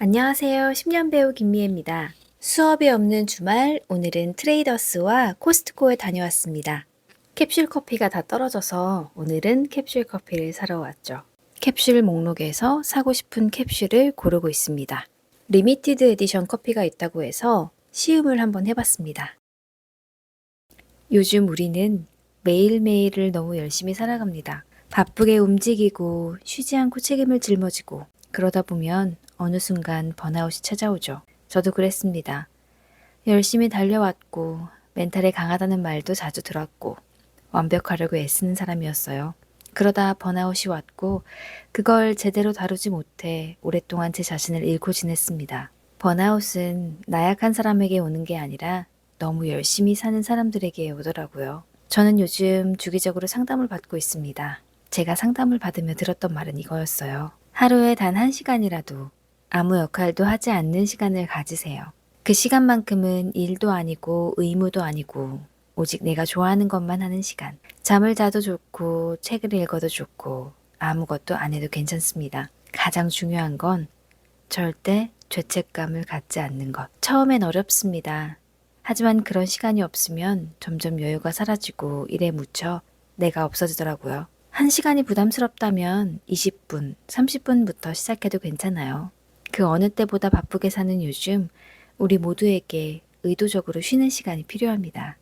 안녕하세요. 10년 배우 김미애입니다. 수업이 없는 주말, 오늘은 트레이더스와 코스트코에 다녀왔습니다. 캡슐 커피가 다 떨어져서 오늘은 캡슐 커피를 사러 왔죠. 캡슐 목록에서 사고 싶은 캡슐을 고르고 있습니다. 리미티드 에디션 커피가 있다고 해서 시음을 한번 해봤습니다. 요즘 우리는 매일매일을 너무 열심히 살아갑니다. 바쁘게 움직이고 쉬지 않고 책임을 짊어지고 그러다 보면 어느 순간 번아웃이 찾아오죠. 저도 그랬습니다. 열심히 달려왔고 멘탈이 강하다는 말도 자주 들었고 완벽하려고 애쓰는 사람이었어요. 그러다 번아웃이 왔고 그걸 제대로 다루지 못해 오랫동안 제 자신을 잃고 지냈습니다. 번아웃은 나약한 사람에게 오는 게 아니라 너무 열심히 사는 사람들에게 오더라고요. 저는 요즘 주기적으로 상담을 받고 있습니다. 제가 상담을 받으며 들었던 말은 이거였어요. 하루에 단 한 시간이라도 아무 역할도 하지 않는 시간을 가지세요. 그 시간만큼은 일도 아니고 의무도 아니고 오직 내가 좋아하는 것만 하는 시간. 잠을 자도 좋고 책을 읽어도 좋고 아무것도 안 해도 괜찮습니다. 가장 중요한 건 절대 죄책감을 갖지 않는 것. 처음엔 어렵습니다. 하지만 그런 시간이 없으면 점점 여유가 사라지고 일에 묻혀 내가 없어지더라고요. 한 시간이 부담스럽다면 20분, 30분부터 시작해도 괜찮아요. 그 어느 때보다 바쁘게 사는 요즘 우리 모두에게 의도적으로 쉬는 시간이 필요합니다.